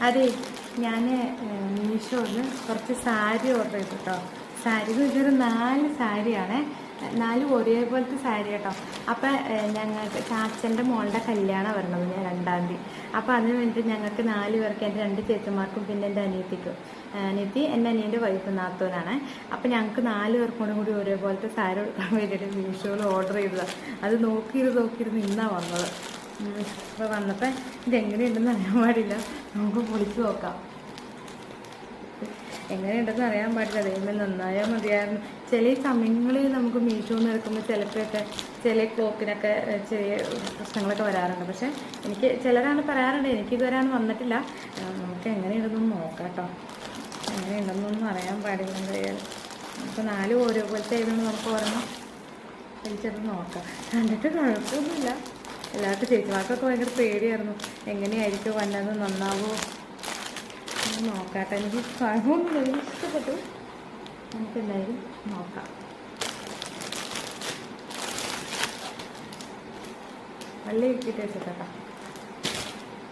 അതെ ഞാൻ മീഷോന്ന് കുറച്ച് സാരി ഓർഡർ ചെയ്തു കേട്ടോ സാരി എന്ന് വെച്ചാൽ നാല് സാരിയാണേ. നാല് ഒരേപോലത്തെ സാരി കേട്ടോ അപ്പം ഞങ്ങൾക്ക് ചാച്ചന്റെ മോളുടെ കല്യാണം വരണത് ഞാൻ രണ്ടാം തീയതി. അപ്പം അതിന് വേണ്ടിയിട്ട് ഞങ്ങൾക്ക് നാല് പേർക്ക് എന്റെ രണ്ട് ചേച്ചിമാർക്കും പിന്നെ എന്റെ അനിയത്തിക്കും. അനിയത്തി എന്റെ അനിയന്റെ വൈഫ് നാത്തോനാണ്. അപ്പം ഞങ്ങൾക്ക് നാല് പേർക്കും കൂടി ഒരേപോലത്തെ സാരി കൊടുക്കാൻ വേണ്ടിയിട്ട് മീഷോയിൽ ഓർഡർ ചെയ്തതാണ് അത് നോക്കിയിരുന്ന് നോക്കിയിരുന്ന് ഇന്നാണ് വന്നത്. അപ്പോൾ വന്നപ്പോൾ ഇതെങ്ങനെയുണ്ടെന്ന് അറിയാൻ പാടില്ല. നമുക്ക് പൊളിച്ച് നോക്കാം. എങ്ങനെയുണ്ടെന്ന് അറിയാൻ പാടില്ല. ദൈവമേ നന്നായാൽ മതിയായിരുന്നു. ചില സമയങ്ങളിൽ നമുക്ക് മീഷോന്ന് എടുക്കുമ്പോൾ ചിലപ്പോഴൊക്കെ ചില ക്ലോക്കിനൊക്കെ ഏഹ്, ചെറിയ പ്രശ്നങ്ങളൊക്കെ വരാറുണ്ട്. പക്ഷേ എനിക്ക് ചിലരാണ് പറയാറുണ്ട്. എനിക്ക് ഇതുവരെയാണ് വന്നിട്ടില്ല. നമുക്ക് എങ്ങനെയുണ്ടെന്നൊന്ന് നോക്കാം കേട്ടോ. എങ്ങനെയുണ്ടെന്നൊന്നും അറിയാൻ പാടില്ല എന്തായാലും നമുക്ക് നാല് ഓരോ പോലത്തെ ആയതുകൊണ്ട് നമുക്ക് ഒരെണ്ണം വലിച്ചെടുത്ത് നോക്കാം. കണ്ടിട്ട് കുഴപ്പമൊന്നുമില്ല. എല്ലാവർക്കും ചേച്ചിമാർക്കൊക്കെ ഭയങ്കര പേടിയായിരുന്നു. എങ്ങനെയായിരിക്കും വന്നത്? നന്നാവോ? നോക്കാട്ടെ. എനിക്ക് കുഴപ്പമൊന്നുമില്ല എനിക്ക് ഇഷ്ടപ്പെട്ടു. നമുക്ക് എന്തായാലും നോക്കാം. വള്ളി ഇട്ടിട്ട് വെച്ചിട്ടാ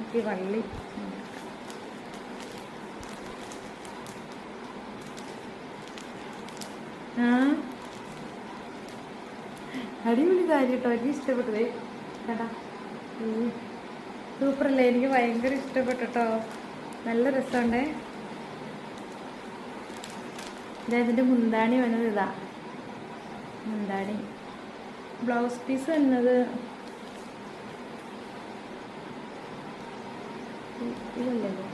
എനിക്ക് വള്ളി അടിപൊളി കാര്യം കേട്ടോ എനിക്ക് ഇഷ്ടപ്പെട്ടതേ കേട്ടാ സൂപ്പറല്ലേ? എനിക്ക് ഭയങ്കര ഇഷ്ടപ്പെട്ടോ നല്ല രസമുണ്ടേ. ഇതായതിന്റെ മുന്താണി വന്നത് ഇതാ. മുന്താണി. ബ്ലൗസ് പീസ് വന്നത്. ഇതല്ലല്ലോ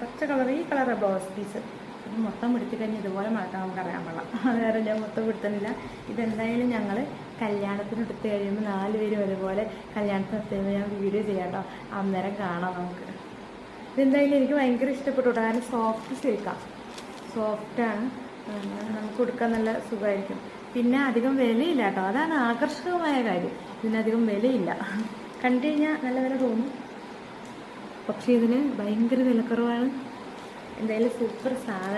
പച്ച കളർ ഈ കളറാണ് ബ്ലൗസ് പീസ്. ഇത് മൊത്തം പിടിച്ചു കഴിഞ്ഞാൽ ഇതുപോലെ മാറ്റാൻ നമുക്ക് അറിയാൻ പാടില്ല വേറെ ഞാൻ മൊത്തം പിടുത്തുന്നില്ല ഇതെന്തായാലും ഞങ്ങൾ കല്യാണത്തിന് എടുത്ത് കഴിയുമ്പോൾ നാല് പേരും ഒരുപോലെ കല്യാണത്തിന് എടുത്ത് ഞാൻ വീഡിയോ ചെയ്യാം കേട്ടോ അന്നേരം കാണാം നമുക്ക്. ഇതെന്തായാലും എനിക്ക് ഭയങ്കര ഇഷ്ടപ്പെട്ടു കാരണം സോഫ്റ്റ് സിൽക്കാണ് സോഫ്റ്റാണ് നമുക്ക് കൊടുക്കാൻ നല്ല സുഖമായിരിക്കും. പിന്നെ അധികം വിലയില്ല കേട്ടോ അതാണ് ആകർഷകമായ കാര്യം. ഇതിനധികം വിലയില്ല. കണ്ടു കഴിഞ്ഞാൽ നല്ല വില തോന്നും. പക്ഷേ ഇതിന് ഭയങ്കര വിലക്കുറവാണ്. എന്തായാലും സൂപ്പർ സാധനം.